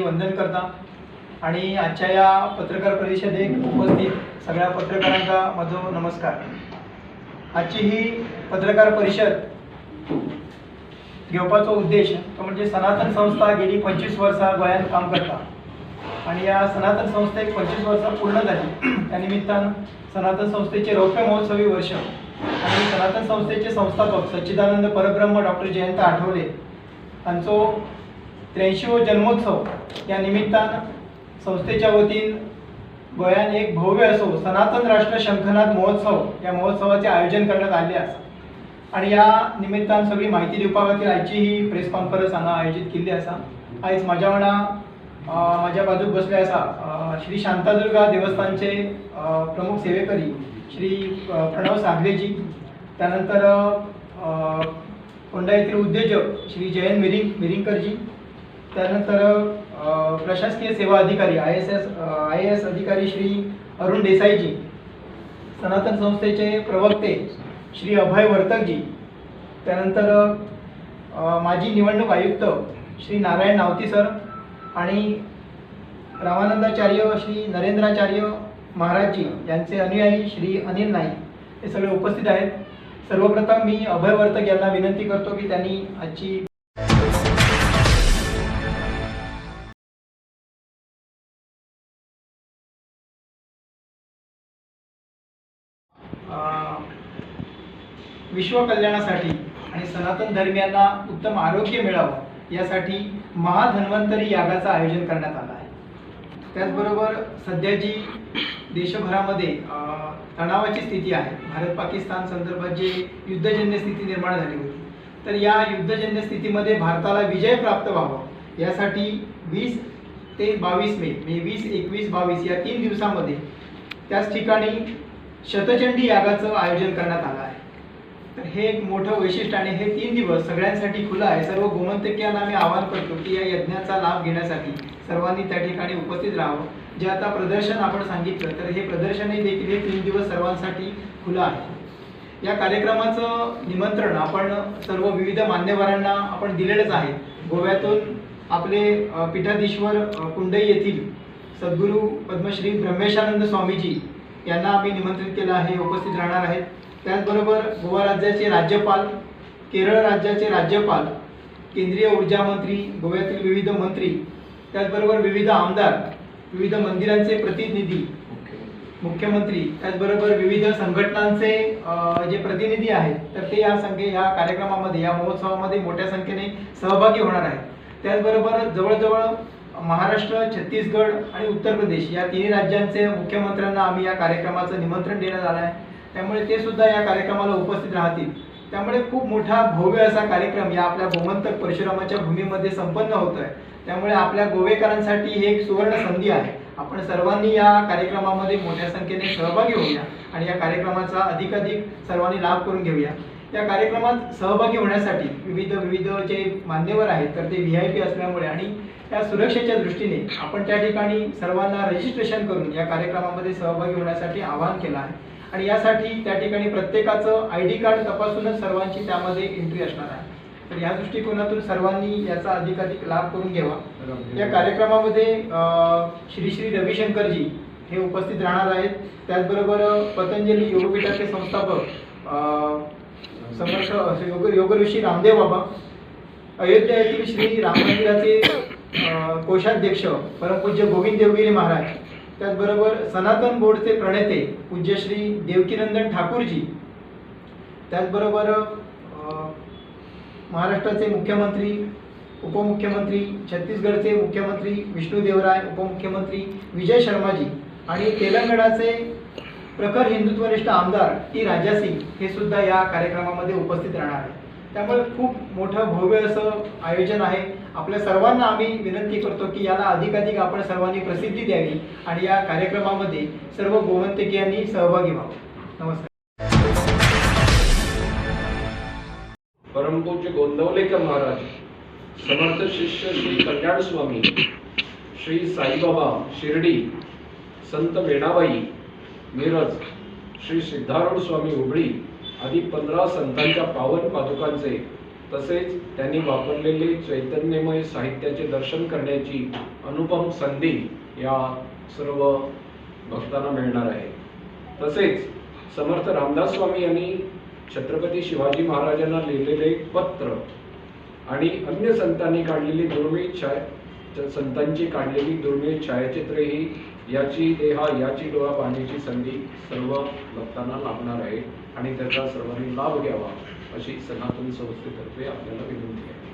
चरणी वंदन करता. आणि आजच्या या पत्रकार परिषदेक उपस्थित सगळ्या पत्रकारांचा माझो नमस्कार. आजची ही पत्रकार परिषद घेवपाचो उद्देश तो म्हणजे सनातन संस्था गेली पंचवीस वर्सां गोंयांत काम करता. आणि या सनातन संस्थेक पंचवीस वर्सां पूर्ण झाली. त्या निमित्तान सनातन संस्थेचे रौप्य महोत्सवी वर्ष आणि सनातन संस्थेचे संस्थापक सच्चिदानंद परब्रह्म डॉक्टर जयंत आठवले हांचो त्र्याऐंशीव जन्मोत्सव. या निमित्तान संस्थेच्या वतीन गोंयान एक भव्य असो सनातन राष्ट्र शंखनाद महोत्सव या महोत्सवाचे आयोजन करण्यात आले आसा आणि या निमित्तान सगळी माहिती दिवपा खातीर आयची ही प्रेस कॉन्फरन्स हांगा आयोजीत केल्ली आसा आयज म्हाज्या वांगडा अ, म्हाज्या बाजूक बसले आसा श्री शांतादुर्गा देवस्थानचे प्रमुख सेवेकरी श्री प्रणव सागलेजी. त्यानंतर अ, उद्योजक श्री जयंत मिरिंग मिरिंगकरजी त्यानंतर प्रशासकीय सेवा अधिकारी I S S I A S अधिकारी श्री अरुण देसाईजी सनातन संस्थेचे प्रवक्ते श्री अभय वर्तकजी त्यानंतर माजी निवडणूक आयुक्त श्री नारायण नावती सर आणि रामानंदाचार्य श्री नरेंद्राचार्य महाराजजी यांचे अनुयायी श्री अनिल नाईक हे सगळे उपस्थित आहेत. सर्वप्रथम मी अभय वर्तक यांना विनंती करतो की त्यांनी आजची विश्व कल्याणासाठी आणि सनातन धर्मियांना उत्तम आरोग्य मिळावं यासाठी महाधन्वंतरी यागाचं आयोजन करण्यात आलं आहे. त्याचबरोबर सध्या जी देशभरामध्ये तणावाची स्थिती आहे. भारत पाकिस्तान संदर्भात जे युद्धजन्य स्थिती निर्माण झाली होती तर या युद्धजन्य स्थितीमध्ये भारताला विजय प्राप्त व्हावा यासाठी वीस ते बावीस मे म्हणजे वीस एकवीस बावीस या तीन दिवसामध्ये त्याच ठिकाणी शतचंडी यागाचं आयोजन करण्यात आलं आहे. तर हे एक मोठं वैशिष्ट्य आणि हे तीन दिवस सगळ्यांसाठी खुलं आहे. सर्व गोमंतकीयांना मी आवाहन करतो की या यज्ञाचा लाभ घेण्यासाठी सर्वांनी त्या ठिकाणी उपस्थित राहावं. जे आता प्रदर्शन आपण सांगितलं तर हे प्रदर्शनही देखील हे तीन दिवस सर्वांसाठी खुलं आहे. या कार्यक्रमाचं निमंत्रण आपण सर्व विविध मान्यवरांना आपण दिलेलंच आहे. गोव्यातून आपले पीठाधीश्वर कुंडई येथील सद्गुरू पद्मश्री ब्रह्मेशानंद स्वामीजी यांना आम्ही निमंत्रित केलं आहे. उपस्थित राहणार आहेत. त्याचबरोबर गोवा राज्याचे राज्यपाल केरळ राज्याचे राज्यपाल केंद्रीय ऊर्जा मंत्री गोव्यातील विविध मंत्री त्याचबरोबर विविध आमदार विविध मंदिरांचे प्रतिनिधी मुख्यमंत्री त्याचबरोबर विविध संघटनांचे जे प्रतिनिधी आहेत तर ते या संख्ये या कार्यक्रमामध्ये या महोत्सवामध्ये मोठ्या संख्येने सहभागी होणार आहेत. त्याचबरोबर जवळजवळ महाराष्ट्र छत्तीसगड आणि उत्तर प्रदेश या तिन्ही राज्यांचे मुख्यमंत्र्यांना आम्ही या कार्यक्रमाचं निमंत्रण देण्यात आलं आहे. त्यामुळे ते सुद्धा या कार्यक्रमाला उपस्थित राहतील. त्यामुळे खूप मोठा भव्य असा कार्यक्रम या आपल्या गोमंतक परशुरामाच्या भूमीमध्ये संपन्न होतोय. त्यामुळे आपल्या गोवेकरांसाठी ही एक सुवर्ण संधी आहे. आपण सर्वांनी या कार्यक्रमामध्ये मोठ्या संख्येने सहभागी होऊया आणि या कार्यक्रमाचा अधिकाधिक सर्वांनी लाभ करून घेऊया. या कार्यक्रमात सहभागी होण्यासाठी विविध विविध जे मान्यवर आहेत तर ते व्ही आय पी असल्यामुळे आणि या सुरक्षेच्या दृष्टीने आपण त्या ठिकाणी सर्वांना रजिस्ट्रेशन करून या कार्यक्रमामध्ये सहभागी होण्यासाठी आवाहन केलं आहे. आणि यासाठी त्या ठिकाणी प्रत्येकाचं आय डी कार्ड तपासूनच सर्वांची त्यामध्ये एंट्री असणार आहे. तर या दृष्टिकोनातून सर्वांनी याचा अधिकाधिक लाभ करून घ्यावा. या कार्यक्रमामध्ये श्री श्री रविशंकरजी हे उपस्थित राहणार आहेत. त्याचबरोबर पतंजली योगपीठाचे संस्थापक समर्थ योग योगऋषी रामदेव बाबा अयोध्या येथील श्री राम मंदिराचे कोषाध्यक्ष परमपूज्य गोविंद देवगिरी महाराज त्याचबरोबर सनातन बोर्डचे प्रणेते पूज्यश्री देवकीनंदन ठाकूरजी त्याचबरोबर महाराष्ट्राचे मुख्यमंत्री उपमुख्यमंत्री छत्तीसगडचे मुख्यमंत्री विष्णू देवराय उपमुख्यमंत्री विजय शर्माजी आणि तेलंगणाचे प्रखर हिंदुत्वनिष्ठ आमदार टी राजा सिंग हे सुद्धा या कार्यक्रमामध्ये उपस्थित राहणार आहे त्यामुळे खूप मोठं भव्य असं आयोजन आहे. आपल्या सर्वांना आम्ही विनंती करतो की याला अधिकाधिक आपण सर्वांनी प्रसिद्धी द्यावी आणि या कार्यक्रमामध्ये सर्व गोवंतकीयांनी सहभागी व्हावं. नमस्कार. परमपूज्य गोंदवलेकर महाराज समर्थ शिष्य श्री कल्याण स्वामी श्री साईबाबा शिर्डी संत वेणाबाई मिरज श्री सिद्धारूढ स्वामी उबळी आदी पंधरा संतांच्या पावन पादुकांचे तसेच त्यांनी वापरलेले चैतन्यमय साहित्याचे दर्शन करण्याची अनुपम संधी या सर्व भक्तांना मिळणार आहे. तसेच समर्थ रामदास स्वामी यांनी छत्रपती शिवाजी महाराजांना लिहिलेले पत्र आणि अन्य संतांनी काढलेली दुर्मिळ छाया संतांची काढलेली दुर्मिळ छायाचित्रे ही याची देहा याची डोळा पाहण्याची संधी सर्व भक्तांना लाभणार आहे आणि त्याचा सर्वांनी लाभ घ्यावा. अशी सनातन संस्थेतर्फे आपल्याला विनंती आहे.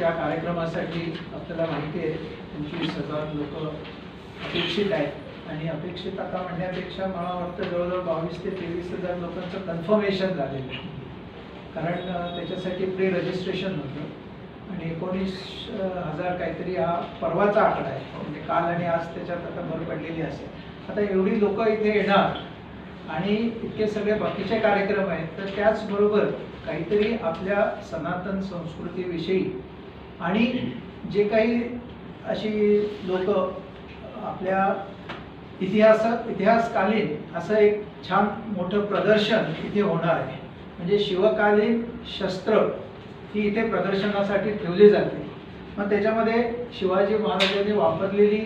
या कार्यक्रमासाठी आपल्याला माहिती आहे पंचवीस हजार लोक अपेक्षित आहेत. आणि अपेक्षित आता म्हणण्यापेक्षा मला वाटतं जवळजवळ बावीस ते तेवीस हजार लोकांचं कन्फर्मेशन झालेलं आहे. कारण त्याच्यासाठी प्री रजिस्ट्रेशन होतं. आणि एकोणीस हजार काहीतरी हा परवाचा आकडा आहे. म्हणजे काल आणि आज त्याच्यात आता भर पडलेली असेल. आता एवढी लोक इथे येणार आणि इतके सगळे बाकीचे कार्यक्रम आहेत तर त्याचबरोबर काहीतरी आपल्या सनातन संस्कृतीविषयी आणि जे काही अशी लोक आपल्या इतिहास इतिहासकालीन असं एक छान मोठं प्रदर्शन इथे होणार आहे. म्हणजे शिवकालीन शस्त्र ही इथे प्रदर्शनासाठी ठेवली जाते. मग त्याच्यामध्ये शिवाजी महाराजांनी वापरलेली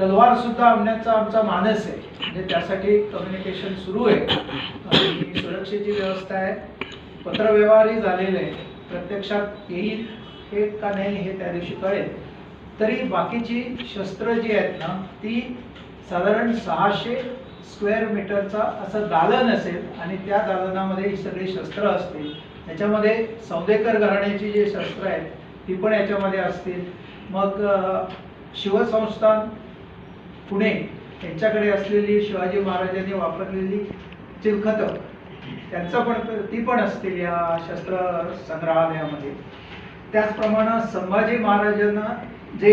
तलवारसुद्धा आणण्याचा आमचा मानस आहे. म्हणजे त्यासाठी कम्युनिकेशन सुरू आहे. आणि सुरक्षेची व्यवस्था आहे. पत्रव्यवहारही झालेले आहे प्रत्यक्षात येईल हे का नाही हे त्या दिवशी कळेल. तरी बाकीची शस्त्र जी आहेत ना ती साधारण सहाशे स्क्वेअर मीटरचा असं दालन असेल आणि त्या दालनामध्ये ही सगळी शस्त्र असतील त्याच्यामध्ये सौदेकर घराण्याची जी शस्त्र आहेत ती पण याच्यामध्ये असतील. मग शिवसंस्थान पुणे यांच्याकडे असलेली शिवाजी महाराजांनी वापरलेली चिलखतं त्यांचं पण ती पण असतील या शस्त्र संग्रहालयामध्ये. त्याचप्रमाणे संभाजी महाराजांना जे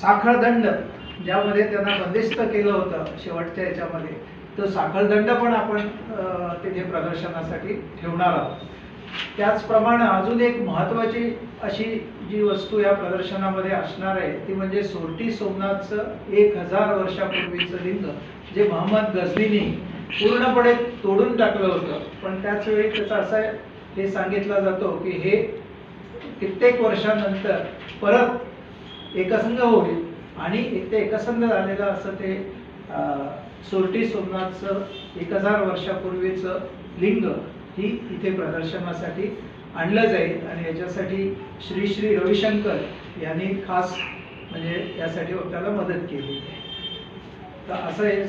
साखळदंड ज्यामध्ये त्यांना बंदिस्त केलं होतं शेवटच्या याच्यामध्ये तो साखळदंड पण आपण अं, तिथे प्रदर्शनासाठी ठेवणार आहोत. त्याचप्रमाणे अजून एक महत्वाची अशी जी वस्तू या प्रदर्शनामध्ये असणार आहे ती म्हणजे सोरटी सोमनाथचं एक हजार वर्षापूर्वीचं लिंग जे मोहम्मद गझनीने पूर्णपणे तोडून टाकलं होतं. पण त्याच वेळी त्याचा असा हे सांगितलं जातो की हे कित्येक वर्षानंतर परत एकसंग होईल आणि ते एकसंग झालेलं असं ते अं, सोरटी सोमनाथचं एक हजार वर्षापूर्वीचं लिंग ही इथे प्रदर्शनासाठी आणलं जाईल आणि याच्यासाठी श्री श्री रविशंकर यांनी खास म्हणजे यासाठी त्याला मदत केली. तर असं हे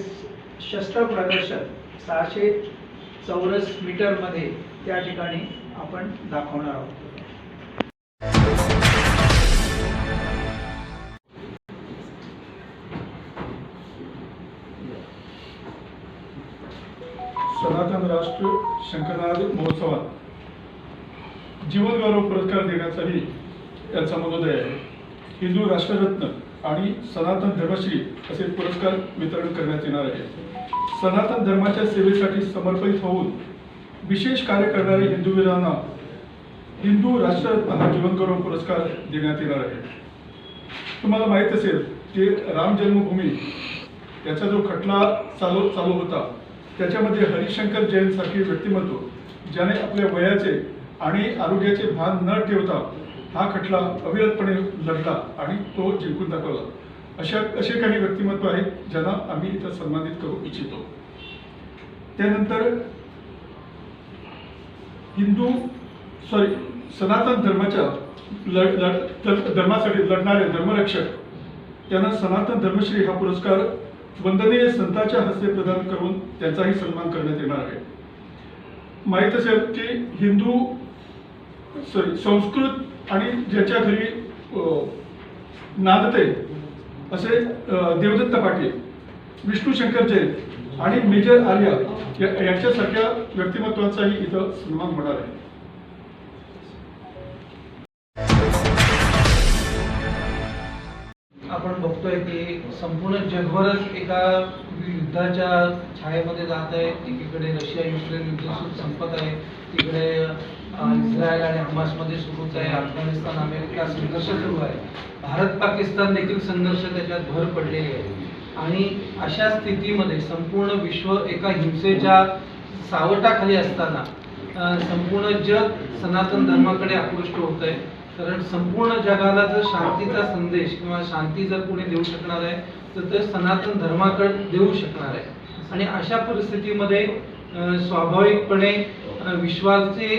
शस्त्र प्रदर्शन सहाशे चौरस मीटरमध्ये त्या ठिकाणी आपण दाखवणार आहोत. सनातन राष्ट्र शंकरनारायण महोत्सवात जीवनगौरव पुरस्कार देण्याचाही याचा मनोदय आहे. हिंदू राष्ट्ररत्न आणि सनातन धर्मश्री असे पुरस्कार वितरण करण्यात येणार आहे सनातन धर्माच्या सेवेसाठी समर्पित होऊन विशेष कार्य करणाऱ्या हिंदूवीरांना हिंदू राष्ट्ररत्न हा जीवनगौरव पुरस्कार देण्यात येणार आहे. तुम्हाला माहीत असेल की राम जन्मभूमी याचा जो खटला चालू चालू होता त्याच्यामध्ये हरिशंकर जैन सारखे व्यक्तिमत्व ज्याने आपल्या वयाचे आणि आरोग्याचे भान न ठेवता हा खटला अविरतपणे लढला आणि तो जिंकून दाखवला. अशा असे काही व्यक्तिमत्व आहेत ज्यांना आम्ही इथं सन्मानित करू इच्छितो. त्यानंतर हिंदू सॉरी सनातन धर्माच्या लढ लढ धर्मासाठी लढणारे धर्मरक्षक त्यांना सनातन धर्मश्री हा पुरस्कार वंदनीय संतांच्या हस्ते प्रदान करून त्यांचाही सन्मान करण्यात येणार आहे. माहीत असेल की हिंदू सॉरी संस्कृत आणि ज्याच्या घरी नादते असे देवदत्त पाटील विष्णू शंकर जैन आणि मेजर आर्या या- यांच्यासारख्या व्यक्तिमत्वांचाही इथं सन्मान होणार आहे. बघतोय की संपूर्ण जगभरच एका युद्धाच्या छायेमध्ये जात आहे. एकीकडे रशिया युक्रेन युद्ध संपत आहे. तिकडे इस्रायल आणि हमासमध्ये सुरूच आहे. अफगाणिस्तान अमेरिका संघर्ष सुरू आहे. भारत पाकिस्तान देखील संघर्ष त्याच्यात भर पडलेली आहे. आणि अशा स्थितीमध्ये संपूर्ण विश्व एका हिंसेच्या सावटाखाली असताना संपूर्ण जग सनातन धर्माकडे आकृष्ट होत आहे कारण संपूर्ण जगाला जर शांतीचा संदेश किंवा शांती जर कोणी देऊ शकणार आहे तर ते सनातन धर्माकडे देऊ शकणार आहे. आणि अशा परिस्थितीमध्ये स्वाभाविकपणे विश्वाचे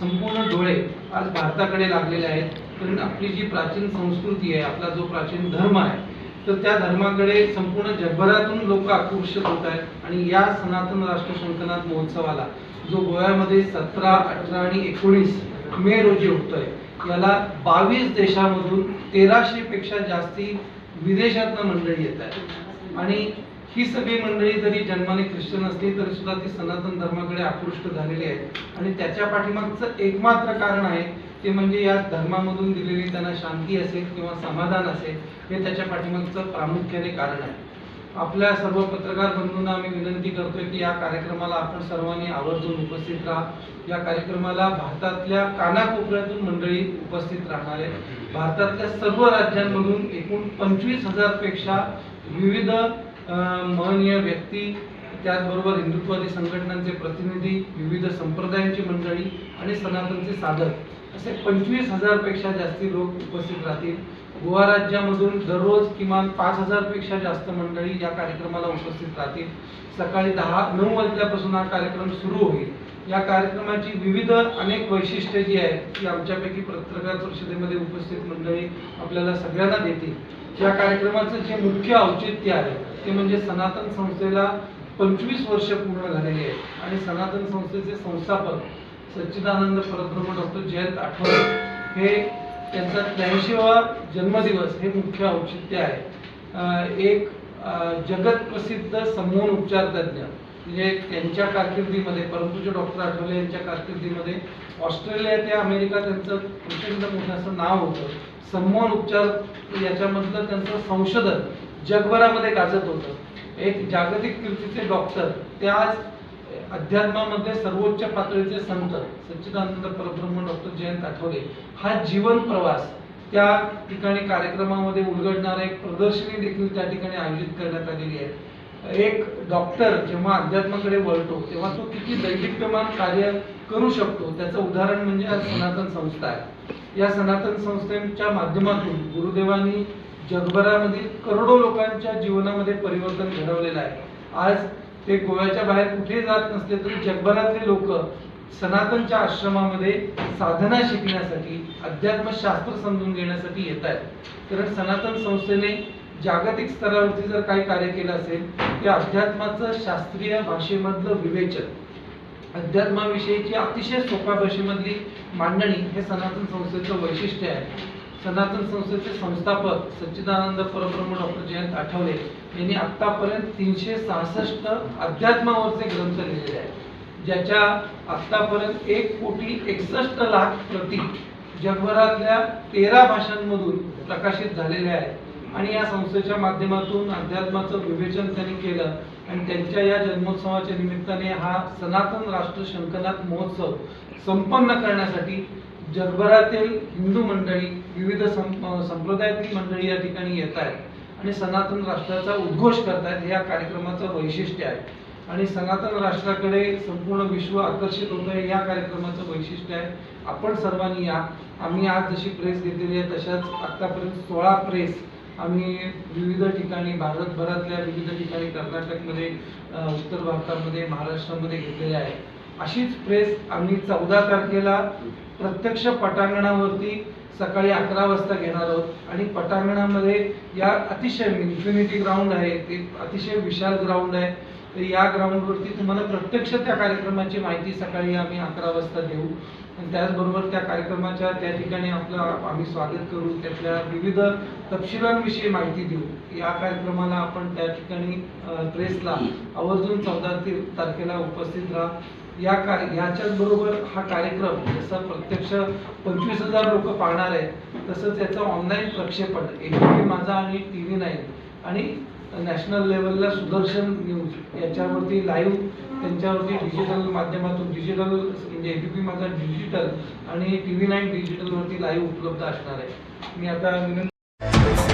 संपूर्ण डोळे आज भारताकडे लागलेले आहेत. कारण आपली जी प्राचीन संस्कृती आहे आपला जो प्राचीन धर्म आहे तर त्या धर्माकडे संपूर्ण जगभरातून लोक आकर्षित होत आहेत. आणि या सनातन राष्ट्रसंकनाथ महोत्सवाला जो गोव्यामध्ये सतरा अठरा आणि एकोणीस मे रोजी होतोय याला बावीस देशामधून तेराशे पेक्षा जास्ती विदेशातनं मंडळी येत आहेत. आणि ही सगळी मंडळी जरी जन्माने ख्रिश्चन असली तरी सुद्धा ती सनातन धर्माकडे आकृष्ट झालेली आहे आणि त्याच्या पाठीमागचं एकमात्र कारण आहे ते म्हणजे या धर्मामधून दिलेली त्यांना शांती असेल किंवा समाधान असेल हे त्याच्या पाठीमागचं प्रामुख्याने कारण आहे. आपल्या सर्व पत्रकार बंधूंना आम्ही विनंती करतोय की या कार्यक्रमाला आपण सर्वांनी आवर्जून उपस्थित राहा. या कार्यक्रमाला भारतातल्या कानाकोपऱ्यातून मंडळी उपस्थित राहणार आहे भारतातल्या सर्व राज्यांमधून एकूण पंचवीस हजारपेक्षा विविध महनीय व्यक्ती त्याचबरोबर हिंदुत्वादी संघटनांचे प्रतिनिधी विविध संप्रदायांची मंडळी आणि सनातनचे साधक असे पंचवीस हजारपेक्षा जास्ती लोक उपस्थित राहतील. गोवा राज्यामधून दररोज किमान पाच हजारपेक्षा जास्त मंडळी या कार्यक्रमाला उपस्थित राहतील. सकाळी दहा नऊ वाजल्यापासून हा कार्यक्रम सुरू होईल. या कार्यक्रमाची विविध अनेक वैशिष्ट्ये जी आहेत ती आमच्यापैकी पत्रकार परिषदेमध्ये उपस्थित मंडळी आपल्याला सगळ्यांना देतील. या कार्यक्रमाचं जे मुख्य औचित्य आहे ते म्हणजे सनातन संस्थेला पंचवीस वर्ष पूर्ण झालेली आहेत. आणि सनातन संस्थेचे संस्थापक सच्चिदानंद परब्रह्म डॉक्टर जयंत आठवले हे त्यांचा त्र्याऐंशीवा जन्मदिवस हे मुख्य औचित्य आहे. एक जगतप्रसिद्ध जगत प्रसिद्ध समूह उपचार तज्ज्ञ म्हणजे त्यांच्या कारकिर्दीमध्ये परंतुचे डॉक्टर आठवले यांच्या कारकिर्दीमध्ये ऑस्ट्रेलिया ते अमेरिका त्यांचं प्रचंड मोठं असं नाव होतं. सम्मोहन उपचार याच्यामधलं त्यांचं संशोधन जगभरामध्ये गाजत होतं. एक जागतिक कीर्तीचे डॉक्टर ते आज अध्यात्मामध्ये सर्वोच्च पातळीचे संत सच्चिदानंद परब्रह्म डॉक्टर जयंत आठवले हा जीवन प्रवास त्या ठिकाणी कार्यक्रमामध्ये उलगडणारा एक प्रदर्शनी देखील त्या ठिकाणी आयोजित करण्यात आलेली आहे. एक डॉक्टर जेव्हा अध्यात्माकडे वळतो तेव्हा तो किती दैदिप्यमान कार्य करू शकतो त्याचं उदाहरण म्हणजे आज सनातन संस्था आहे. या सनातन संस्थेच्या माध्यमातून गुरुदेवांनी जगभरामधील करोडो लोकांच्या जीवनामध्ये परिवर्तन घडवलेलं आहे. आज ते गोव्याच्या बाहेर कुठे जात नसले तरी जगभरातले लोक सनातनच्या आश्रमामध्ये साधना शिकण्यासाठी अध्यात्मशास्त्र समजून घेण्यासाठी येत आहेत. कारण सनातन संस्थेने जागतिक स्तरावरती जर काही कार्य केलं असेल ते अध्यात्माचं शास्त्रीय भाषेमधलं विवेचन. अध्यात्माविषयीची अतिशय सोप्या भाषेमधली मांडणी हे सनातन संस्थेचं वैशिष्ट्य आहे. सनातन संस्थेचे संस्थापक सच्चिदानंद परब्रह्म डॉक्टर जयंत आठवले यांनी आतापर्यंत तीनशे सहासष्ट अध्यात्मावरचे ग्रंथ लिहिलेले आहेत ज्याच्या आतापर्यंत एक कोटी एकसष्ट लाख प्रती जगभरातल्या तेरा भाषांमधून प्रकाशित झालेल्या आहेत. आणि या संस्थेच्या माध्यमातून अध्यात्माचं विवेचन त्यांनी केलं आणि त्यांच्या या जन्मोत्सवाच्या निमित्ताने हा सनातन राष्ट्र शंकनाथ महोत्सव संपन्न करण्यासाठी जगभरातील हिंदू मंडळी विविध सं संप्रदायातील मंडळी या ठिकाणी येत आहेत आणि सनातन राष्ट्राचा उद्घोष करतायत हे या कार्यक्रमाचं वैशिष्ट्य आहे. आणि सनातन राष्ट्राकडे संपूर्ण विश्व आकर्षित होतं हे या कार्यक्रमाचं वैशिष्ट्य आहे. आपण सर्वांनी या. आम्ही आज जशी प्रेस घेतलेली आहे तशाच आत्तापर्यंत सोळा प्रेस आम्ही विविध ठिकाणी भारतभरातल्या विविध ठिकाणी कर्नाटकमध्ये उत्तर भारतामध्ये महाराष्ट्रामध्ये घेतलेल्या आहे अशीच प्रेस आम्ही चौदा तारखेला प्रत्यक्ष पटांगणावरती सकाळी अकरा वाजता घेणार आहोत. आणि पटांगणामध्ये या अतिशय इन्फिनिटी ग्राउंड आहे ते अतिशय विशाल ग्राउंड आहे. तर या ग्राउंडवरती तुम्हाला प्रत्यक्ष त्या कार्यक्रमाची माहिती सकाळी आम्ही अकरा वाजता देऊ. आणि त्याचबरोबर त्या कार्यक्रमाच्या त्या ठिकाणी आपलं आम्ही स्वागत करू त्यातल्या विविध तपशिलांविषयी माहिती देऊ. या कार्यक्रमाला आपण त्या ठिकाणी प्रेसला आवर्जून चौदा तारखेला उपस्थित राहा. या कार्य ह्याच्याच बरोबर हा कार्यक्रम जसा प्रत्यक्ष पंचवीस हजार लोक पाहणार आहेत तसंच याचं ऑनलाईन प्रक्षेपण एबीपी माझा आणि टी व्ही नाईन आणि नॅशनल लेवलला सुदर्शन न्यूज याच्यावरती लाईव्ह त्यांच्यावरती डिजिटल माध्यमातून डिजिटल म्हणजे एबीपी माझा डिजिटल आणि टी व्ही नाईन डिजिटलवरती लाईव्ह उपलब्ध असणार आहे. मी आता विनंती